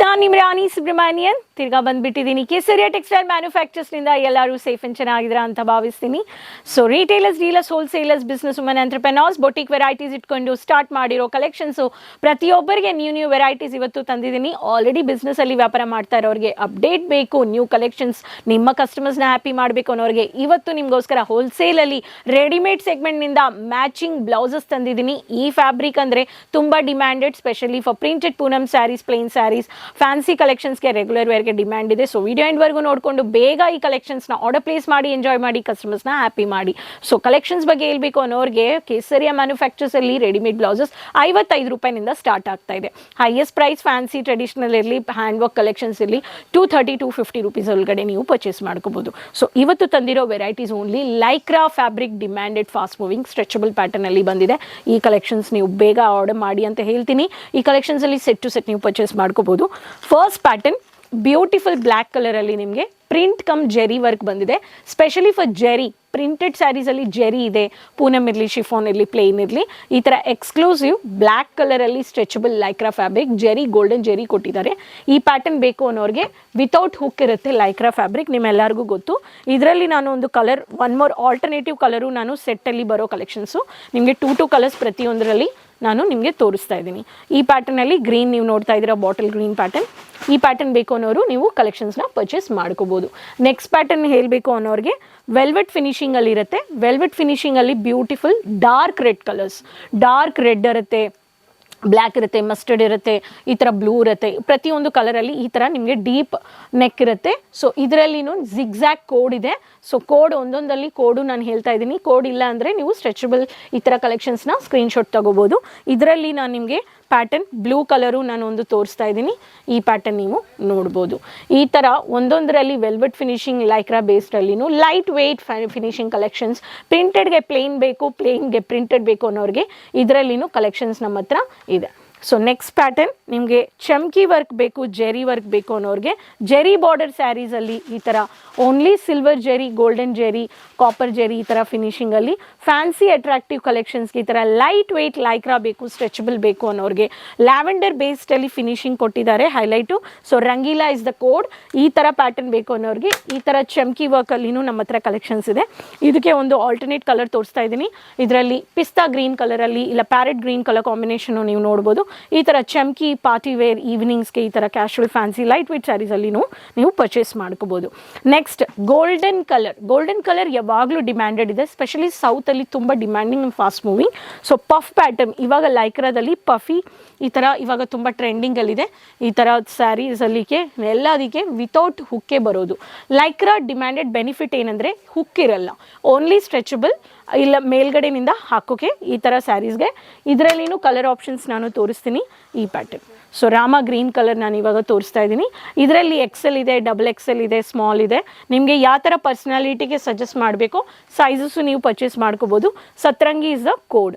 ನಾನು ನಿಮ್ಮ ರಾಣಿ ಸುಬ್ರಹ್ಮಣ್ಯನ್. ತಿರ್ಗಾ ಬಂದ್ಬಿಟ್ಟಿದ್ದೀನಿ ಕೇಸರಿಯ ಟೆಕ್ಸ್ಟೈಲ್ ಮ್ಯಾನುಫ್ಯಾಕ್ಚರ್ಸ್ನಿಂದ ಎಲ್ಲರೂ ಸೇಫ್ ಅಂಡ್ ಚೆನ್ನಾಗಿದ್ದೀರಾ ಅಂತ ಭಾವಿಸ್ತೀನಿ. So retailers dealers wholesalers business woman entrepreneurs boutique varieties ಇಟ್ಕೊಂಡು ಸ್ಟಾರ್ಟ್ ಮಾಡಿರೋ ಕಲೆಕ್ಷನ್ಸು ಪ್ರತಿಯೊಬ್ಬರಿಗೆ ನ್ಯೂ ನ್ಯೂ ವೆರೈಟೀಸ್ ಇವತ್ತು ತಂದಿದ್ದೀನಿ. ಆಲ್ರೆಡಿ ಬಿಸ್ನೆಸ್ಸಲ್ಲಿ ವ್ಯಾಪಾರ ಮಾಡ್ತಾ ಇರೋರಿಗೆ ಅಪ್ಡೇಟ್ ಬೇಕು ನ್ಯೂ ಕಲೆಕ್ಷನ್ಸ್ ನಿಮ್ಮ ಕಸ್ಟಮರ್ಸ್ನ ಹ್ಯಾಪಿ ಮಾಡಬೇಕು ಅನ್ನೋರಿಗೆ. ಇವತ್ತು ನಿಮಗೋಸ್ಕರ ಹೋಲ್ಸೇಲಲ್ಲಿ ರೆಡಿಮೇಡ್ ಸೆಗ್ಮೆಂಟ್ನಿಂದ ಮ್ಯಾಚಿಂಗ್ ಬ್ಲೌಸಸ್ ತಂದಿದ್ದೀನಿ. ಈ ಫ್ಯಾಬ್ರಿಕ್ ಅಂದರೆ ತುಂಬ demanded specially for printed Poonam sarees plain sarees fancy ಕಲೆಕ್ಷನ್ಸ್ಗೆ regular ವೇರ್ಗೆ ಡಿಮ್ಯಾಂಡ್ ಇದೆ. ಸೊ ವಿಡಿಯೋ ಎಂಡ್ವರೆಗೂ ನೋಡಿಕೊಂಡು ಬೇಗ ಈ ಕಲೆಕ್ಷನ್ಸ್ನ ಆರ್ಡರ್ ಪ್ಲೇಸ್ ಮಾಡಿ ಎಂಜಾಯ್ ಮಾಡಿ ಕಸ್ಟಮರ್ಸ್ನ ಹ್ಯಾಪಿ ಮಾಡಿ. ಸೊ ಕಲೆಕ್ಷನ್ಸ್ ಬಗ್ಗೆ ಹೇಳ್ಬೇಕು ಅನ್ನೋರಿಗೆ ಕೇಸರಿಯ ಮ್ಯಾನುಫ್ಯಾಕ್ಚರ್ಸಲ್ಲಿ ರೆಡಿಮೇಡ್ ಬ್ಲೌಸಸ್ ಐವತ್ತೈದು ರೂಪಾಯಿನಿಂದ ಸ್ಟಾರ್ಟ್ ಆಗ್ತಾ ಇದೆ. ಹೈಯೆಸ್ಟ್ ಪ್ರೈಸ್ ಫ್ಯಾನ್ಸಿ ಟ್ರೆಡಿಷನಲ್ ಇರಲಿ ಹ್ಯಾಂಡ್ ವರ್ಕ್ ಕಲೆಕ್ಷನ್ಸ್ ಇರಲಿ two thirty to fifty rupees ಒಳಗಡೆ ನೀವು ಪರ್ಚೇಸ್ ಮಾಡ್ಕೋಬೋದು. ಸೊ ಇವತ್ತು ತಂದಿರೋ varieties only lycra fabric demanded fast moving stretchable ಪ್ಯಾಟರ್ನಲ್ಲಿ ಬಂದಿದೆ. ಈ ಕಲೆಕ್ಷನ್ಸ್ ನೀವು ಬೇಗ ಆರ್ಡರ್ ಮಾಡಿ ಅಂತ ಹೇಳ್ತೀನಿ. ಈ ಕಲೆಕ್ಷನ್ಸಲ್ಲಿ ಸೆಟ್ ಟು ಸೆಟ್ ನೀವು ಪರ್ಚೇಸ್ ಮಾಡ್ಕೋಬೋದು. ಫಸ್ಟ್ ಪ್ಯಾಟರ್ನ್ ಬ್ಯೂಟಿಫುಲ್ ಬ್ಲ್ಯಾಕ್ ಕಲರಲ್ಲಿ ನಿಮಗೆ ಪ್ರಿಂಟ್ ಕಮ್ ಜೆರಿ ವರ್ಕ್ ಬಂದಿದೆ. ಸ್ಪೆಷಲಿ ಫಾರ್ ಜೆರಿ ಪ್ರಿಂಟೆಡ್ ಸ್ಯಾರೀಸಲ್ಲಿ ಜೆರಿ ಇದೆ. ಪೂನಮ್ ಇರಲಿ ಶಿಫೋನ್ ಇರಲಿ ಪ್ಲೇನ್ ಇರಲಿ. ಈ ಥರ ಎಕ್ಸ್ಕ್ಲೂಸಿವ್ ಬ್ಲ್ಯಾಕ್ ಕಲರಲ್ಲಿ stretchable lycra fabric zari golden zari ಕೊಟ್ಟಿದ್ದಾರೆ. ಈ ಪ್ಯಾಟರ್ನ್ ಬೇಕು ಅನ್ನೋರಿಗೆ ವಿತೌಟ್ ಹುಕ್ ಇರುತ್ತೆ ಲೈಕ್ರಾ ಫ್ಯಾಬ್ರಿಕ್ ನಿಮ್ಮೆಲ್ಲರಿಗೂ ಗೊತ್ತು. ಇದರಲ್ಲಿ ನಾನು ಒಂದು colour one more alternative colour ನಾನು ಸೆಟ್ಟಲ್ಲಿ ಬರೋ ಕಲೆಕ್ಷನ್ಸು ನಿಮಗೆ ಟೂ ಟೂ ಕಲರ್ಸ್ ಪ್ರತಿಯೊಂದರಲ್ಲಿ ನಾನು ನಿಮಗೆ ತೋರಿಸ್ತಾ ಇದ್ದೀನಿ. ಈ ಪ್ಯಾಟರ್ನಲ್ಲಿ ಗ್ರೀನ್ ನೀವು ನೋಡ್ತಾ ಇದ್ದೀರಾ ಬಾಟಲ್ ಗ್ರೀನ್ ಪ್ಯಾಟರ್ನ್ ಈ ಪ್ಯಾಟರ್ನ್ ಬೇಕು ಅನ್ನೋರು ನೀವು ಕಲೆಕ್ಷನ್ಸ್ನ ಪರ್ಚೇಸ್ ಮಾಡ್ಕೋಬೋದು. ನೆಕ್ಸ್ಟ್ ಪ್ಯಾಟರ್ನ್ ಹೇಳಬೇಕು ಅನ್ನೋರಿಗೆ ವೆಲ್ವೆಟ್ ಫಿನಿಶಿಂಗಲ್ಲಿ ಇರುತ್ತೆ. Velvet ಫಿನಿಶಿಂಗಲ್ಲಿ beautiful dark red colours dark red ಇರುತ್ತೆ ಬ್ಲ್ಯಾಕ್ ಇರುತ್ತೆ ಮಸ್ಟರ್ಡ್ ಇರುತ್ತೆ, ಈ ಥರ ಬ್ಲೂ ಇರುತ್ತೆ. ಪ್ರತಿಯೊಂದು ಕಲರಲ್ಲಿ ಈ ಥರ ನಿಮಗೆ ಡೀಪ್ ನೆಕ್ ಇರುತ್ತೆ. ಸೊ ಇದರಲ್ಲಿನೂ ಜಿಗ್ಜ್ಯಾಕ್ ಕೋಡ್ ಇದೆ. ಸೊ ಕೋಡ್ ಒಂದೊಂದಲ್ಲಿ ಕೋಡು ನಾನು ಹೇಳ್ತಾ ಇದ್ದೀನಿ. ಕೋಡ್ ಇಲ್ಲ ಅಂದರೆ ನೀವು ಸ್ಟ್ರೆಚಬಲ್ ಈ ಥರ ಕಲೆಕ್ಷನ್ಸ್ನ ಸ್ಕ್ರೀನ್ಶಾಟ್ ತಗೋಬೋದು. ಇದರಲ್ಲಿ ನಾನು ನಿಮಗೆ ಪ್ಯಾಟರ್ನ್ ಬ್ಲೂ ಕಲರು ನಾನು ಒಂದು ತೋರಿಸ್ತಾ ಇದ್ದೀನಿ. ಈ ಪ್ಯಾಟರ್ನ್ ನೀವು ನೋಡ್ಬೋದು. ಈ ಥರ ಒಂದೊಂದರಲ್ಲಿ ವೆಲ್ವೆಟ್ ಫಿನಿಶಿಂಗ್ ಲೈಕ್ರಾ ಬೇಸ್ಡಲ್ಲಿನು ಲೈಟ್ ವೆಯ್ಟ್ ಫಿನಿಶಿಂಗ್ ಕಲೆಕ್ಷನ್ಸ್ ಪ್ರಿಂಟೆಡ್ಗೆ ಪ್ಲೇನ್ ಬೇಕು ಪ್ಲೇನ್ಗೆ ಪ್ರಿಂಟೆಡ್ ಬೇಕು ಅನ್ನೋರಿಗೆ ಇದರಲ್ಲಿನೂ ಕಲೆಕ್ಷನ್ಸ್ ನಮ್ಮ ಹತ್ರ ಇದೆ. ಸೊ ನೆಕ್ಸ್ಟ್ ಪ್ಯಾಟರ್ನ್ ನಿಮಗೆ ಚಮ್ಕಿ ವರ್ಕ್ ಬೇಕು ಜೆರಿ ವರ್ಕ್ ಬೇಕು ಅನ್ನೋರಿಗೆ ಜೆರಿ ಬಾರ್ಡರ್ ಸ್ಯಾರೀಸಲ್ಲಿ ಈ ಥರ only silver zari golden zari copper zari ಈ ಥರ ಫಿನಿಷಿಂಗಲ್ಲಿ ಫ್ಯಾನ್ಸಿ ಅಟ್ರಾಕ್ಟಿವ್ ಕಲೆಕ್ಷನ್ಸ್ಗೆ ಈ ಥರ ಲೈಟ್ ವೆಯ್ಟ್ ಲೈಕ್ರಾ ಬೇಕು ಸ್ಟ್ರೆಚಬಲ್ ಬೇಕು ಅನ್ನೋರಿಗೆ ಲ್ಯಾವೆಂಡರ್ ಬೇಸ್ಡಲ್ಲಿ ಫಿನಿಶಿಂಗ್ ಕೊಟ್ಟಿದ್ದಾರೆ highlight so Rangeela is the code ಈ ಥರ ಪ್ಯಾಟರ್ನ್ ಬೇಕು ಅನ್ನೋರಿಗೆ ಈ ಥರ ಚಮ್ಕಿ ವರ್ಕಲ್ಲಿನೂ ನಮ್ಮ ಹತ್ರ ಕಲೆಕ್ಷನ್ಸ್ ಇದೆ. ಇದಕ್ಕೆ ಒಂದು ಆಲ್ಟರ್ನೇಟ್ ಕಲರ್ ತೋರಿಸ್ತಾ ಇದ್ದೀನಿ. ಇದರಲ್ಲಿ ಪಿಸ್ತಾ ಗ್ರೀನ್ ಕಲರಲ್ಲಿ ಇಲ್ಲ ಪ್ಯಾರೆಟ್ ಗ್ರೀನ್ ಕಲರ್ ಕಾಂಬಿನೇಷನು ನೀವು ನೋಡ್ಬೋದು. ಈ ಥರ ಚಮ್ಕಿ ಪಾರ್ಟಿ ವೇರ್ ಈವ್ನಿಂಗ್ಸ್ಗೆ ಈ ಥರ ಕ್ಯಾಶುವಲ್ ಫ್ಯಾನ್ಸಿ ಲೈಟ್ ವೇಟ್ ಸ್ಯಾರೀಸಲ್ಲಿನೂ ನೀವು ಪರ್ಚೇಸ್ ಮಾಡ್ಕೋಬೋದು. Next golden colour golden colour ಯಾವಾಗಲೂ ಡಿಮ್ಯಾಂಡೆಡ್ ಇದೆ. ಸ್ಪೆಷಲಿ ಸೌತಲ್ಲಿ ತುಂಬ demanding and fast moving so puff pattern ಇವಾಗ ಲೈಕ್ರಾದಲ್ಲಿ ಪಫಿ ಈ ಥರ ಇವಾಗ ತುಂಬ ಟ್ರೆಂಡಿಂಗಲ್ಲಿದೆ ಈ ಥರ ಸ್ಯಾರೀಸಲ್ಲಿಗೆ ಎಲ್ಲದಕ್ಕೆ ವಿತೌಟ್ ಹುಕ್ಕೆ ಬರೋದು. ಲೈಕ್ರಾ ಡಿಮ್ಯಾಂಡೆಡ್ ಬೆನಿಫಿಟ್ ಏನಂದರೆ ಹುಕ್ ಇರಲ್ಲ. ಓನ್ಲಿ ಸ್ಟ್ರೆಚಬಲ್ ಇಲ್ಲ ಮೇಲ್ಗಡೆನಿಂದ ಹಾಕೋಕೆ ಈ ಥರ ಸ್ಯಾರೀಸ್ಗೆ ಇದರಲ್ಲಿನೂ ಕಲರ್ ಆಪ್ಷನ್ಸ್ ನಾನು ತೋರಿಸ್ತೀನಿ. ಈ pattern so Rama green colour ನಾನು ಇವಾಗ ತೋರಿಸ್ತಾ ಇದ್ದೀನಿ. ಇದರಲ್ಲಿ ಎಕ್ಸೆಲ್ ಇದೆ ಡಬಲ್ ಎಕ್ಸೆಲ್ ಇದೆ ಸ್ಮಾಲ್ ಇದೆ. ನಿಮಗೆ ಯಾವ ಥರ ಪರ್ಸ್ನಾಲಿಟಿಗೆ ಸಜೆಸ್ಟ್ ಮಾಡಬೇಕು ಸೈಜಸ್ಸು ನೀವು ಪರ್ಚೇಸ್ ಮಾಡ್ಕೋಬೋದು. Satrangi is the code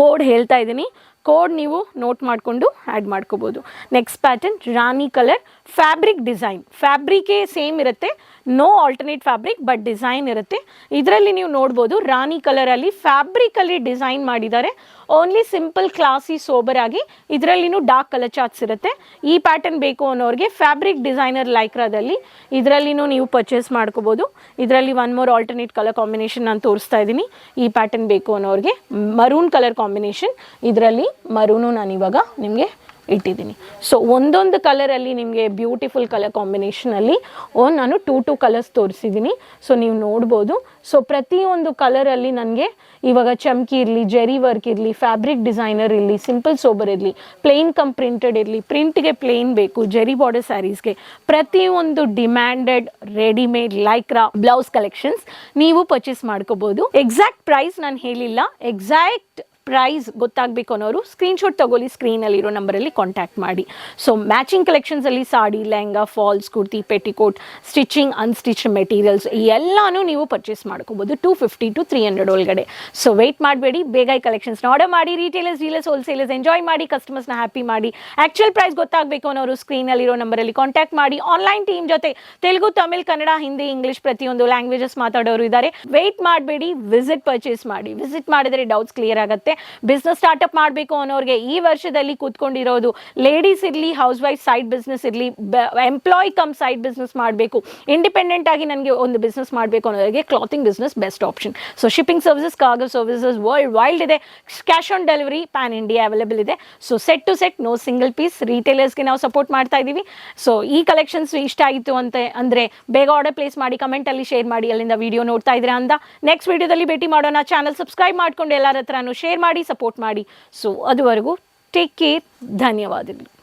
code ಹೇಳ್ತಾ ಇದ್ದೀನಿ. ಕೋಡ್ ನೀವು ನೋಟ್ ಮಾಡಿಕೊಂಡು ಆ್ಯಡ್ ಮಾಡ್ಕೋಬೋದು. Next pattern Rani colour fabric design ಫ್ಯಾಬ್ರಿಕೇ same ಇರುತ್ತೆ. No alternate fabric but design ಇರುತ್ತೆ. ಇದರಲ್ಲಿ ನೀವು ನೋಡ್ಬೋದು, ರಾಣಿ ಕಲರಲ್ಲಿ ಫ್ಯಾಬ್ರಿಕಲ್ಲಿ ಡಿಸೈನ್ ಮಾಡಿದ್ದಾರೆ. ಓನ್ಲಿ ಸಿಂಪಲ್ ಕ್ಲಾಸಿ ಸೋಬರ್ ಆಗಿ ಇದರಲ್ಲಿನೂ ಡಾರ್ಕ್ ಕಲರ್ ಚಾರ್ಟ್ಸ್ ಇರುತ್ತೆ. ಈ ಪ್ಯಾಟರ್ನ್ ಬೇಕು ಅನ್ನೋರಿಗೆ ಫ್ಯಾಬ್ರಿಕ್ ಡಿಸೈನರ್ ಲೈಕ್ರಾದಲ್ಲಿ ಇದರಲ್ಲಿನೂ ನೀವು ಪರ್ಚೇಸ್ ಮಾಡ್ಕೋಬೋದು. ಇದರಲ್ಲಿ one more alternate colour combination ನಾನು ತೋರಿಸ್ತಾ ಇದ್ದೀನಿ. ಈ ಪ್ಯಾಟರ್ನ್ ಬೇಕು ಅನ್ನೋರಿಗೆ ಮರೂನ್ ಕಲರ್ ಕಾಂಬಿನೇಷನ್ ಇದರಲ್ಲಿ ಮರೂನು ನಾನು ಇವಾಗ ನಿಮಗೆ ಇಟ್ಟಿದ್ದೀನಿ. ಸೊ ಒಂದೊಂದು ಕಲರಲ್ಲಿ ನಿಮಗೆ ಬ್ಯೂಟಿಫುಲ್ ಕಲರ್ ಕಾಂಬಿನೇಷನಲ್ಲಿ ಓ ನಾನು ಟೂ ಟೂ ಕಲರ್ಸ್ ತೋರಿಸಿದ್ದೀನಿ. ಸೊ ನೀವು ನೋಡ್ಬೋದು. ಸೊ ಪ್ರತಿಯೊಂದು ಕಲರಲ್ಲಿ ನನಗೆ ಇವಾಗ ಚಮ್ಕಿ ಇರಲಿ, ಜೆರಿ ವರ್ಕ್ ಇರಲಿ ಫ್ಯಾಬ್ರಿಕ್ ಡಿಸೈನರ್ ಇರಲಿ ಸಿಂಪಲ್ ಸೋಬರ್ ಇರಲಿ ಪ್ಲೇನ್ ಕಮ್ ಪ್ರಿಂಟೆಡ್ ಇರಲಿ ಪ್ರಿಂಟ್ಗೆ ಪ್ಲೇನ್ ಬೇಕು, ಜೆರಿ ಬಾರ್ಡರ್ ಸ್ಯಾರೀಸ್ಗೆ ಪ್ರತಿಯೊಂದು demanded readymade Lycra blouse collections ನೀವು ಪರ್ಚೇಸ್ ಮಾಡ್ಕೋಬೋದು. ಎಕ್ಸಾಕ್ಟ್ ಪ್ರೈಸ್ ನಾನು ಹೇಳಿಲ್ಲ. ಎಕ್ಸಾಕ್ಟ್ ಪ್ರೈಸ್ ಗೊತ್ತಾಗಬೇಕು ಅನ್ನೋರು ಸ್ಕ್ರೀನ್ಶಾಟ್ ತಗೊಳ್ಳಿ ಸ್ಕ್ರೀನಲ್ಲಿರೋ ನಂಬರಲ್ಲಿ ಕಾಂಟ್ಯಾಕ್ಟ್ ಮಾಡಿ. So matching ಕಲೆಕ್ಷನ್ಸಲ್ಲಿ sari, lehenga falls kurti petticoat stitching unstitch materials ಎಲ್ಲನೂ ನೀವು ಪರ್ಚೇಸ್ ಮಾಡ್ಕೋಬೋದು two fifty to three hundred ಒಳಗಡೆ. ಸೊ ವೆಯ್ಟ್ ಮಾಡಬೇಡಿ, ಬೇಗ ಈ ಕಲೆಕ್ಷನ್ಸ್ನ ಆರ್ಡರ್ ಮಾಡಿ ರೀಟೇಲರ್ಸ್ ಡೀಲರ್ಸ್ ಹೋಲ್ಸೇಲರ್ಸ್ ಎಂಜಾಯ್ ಮಾಡಿ ಕಸ್ಟಮರ್ಸ್ನ ಹ್ಯಾಪಿ ಮಾಡಿ. ಆ್ಯಕ್ಚುಯಲ್ ಪ್ರೈಸ್ ಗೊತ್ತಾಗಬೇಕು ಅನ್ನೋರು ಸ್ಕ್ರೀನಲ್ಲಿರೋ ನಂಬರಲ್ಲಿ ಕಾಂಟ್ಯಾಕ್ಟ್ ಮಾಡಿ. ಆನ್ಲೈನ್ ಟೀಮ್ ಜೊತೆ ತೆಲುಗು, ತಮಿಳ್, ಕನ್ನಡ, ಹಿಂದಿ ಇಂಗ್ಲಿಷ್ ಪ್ರತಿಯೊಂದು ಲ್ಯಾಂಗ್ವೇಜಸ್ ಮಾತಾಡೋರು ಇದ್ದಾರೆ ವೆಯ್ಟ್ ಮಾಡಬೇಡಿ ವಿಸಿಟ್ ಪರ್ಚೇಸ್ ಮಾಡಿ. ವಿಸಿಟ್ ಮಾಡಿದರೆ ಡೌಟ್ಸ್ ಕ್ಲಿಯರ್ ಆಗುತ್ತೆ. ಸಿಗುತ್ತೆ ಬಿಸ್ನೆಸ್ ಸ್ಟಾರ್ಟ್ಅಪ್ ಮಾಡಬೇಕು ಅನ್ನೋರಿಗೆ ಈ ವರ್ಷದಲ್ಲಿ ಕೂತ್ಕೊಂಡಿರೋದು ಲೇಡೀಸ್ ಇರಲಿ ಹೌಸ್ ವೈಫ್ ಸೈಡ್ ಬಿಸ್ನೆಸ್ ಇರಲಿ ಎಂಪ್ಲಾಯ್ ಕಮ್ ಸೈಡ್ ಬಿಸ್ನೆಸ್ ಮಾಡಬೇಕು. ಇಂಡಿಪೆಂಡೆಂಟ್ ಆಗಿ ನನಗೆ ಒಂದು ಬಿಸ್ನೆಸ್ ಮಾಡಬೇಕು ಅನ್ನೋರಿಗೆ clothing business best option so shipping services cargo services worldwide ಇದೆ. Cash on delivery pan India available ಇದೆ. So set to set no single piece ರೀಟೇಲರ್ಸ್ಗೆ ನಾವು support ಮಾಡ್ತಾ ಇದ್ದೀವಿ ಸೊ ಈ ಕಲೆಕ್ಷನ್ಸ್ ಇಷ್ಟ ಆಯಿತು ಅಂತ, ಅಂದರೆ ಬೇಗ ಆರ್ಡರ್ ಪ್ಲೇಸ್ ಮಾಡಿ ಕಮೆಂಟಲ್ಲಿ ಶೇರ್ ಮಾಡಿ, ಅಲ್ಲಿಂದ ವಿಡಿಯೋ ನೋಡ್ತಾ ಇದ್ರೆ ಅಂತ. ನೆಕ್ಸ್ಟ್ ವಿಡಿಯೋದಲ್ಲಿ ಭೇಟಿ ಮಾಡೋಣ. ಚಾನಲ್ ಸಬ್ಸ್ಕ್ರೈಬ್ ಮಾಡ್ಕೊಂಡು ಎಲ್ಲರ ಹತ್ರನೂ ಶೇರ್ ಮಾಡಿ ಸಪೋರ್ಟ್ ಮಾಡಿ. ಸೊ ಅದುವರೆಗೂ ಟೇಕ್ ಕೇರ್ ಧನ್ಯವಾದಗಳು.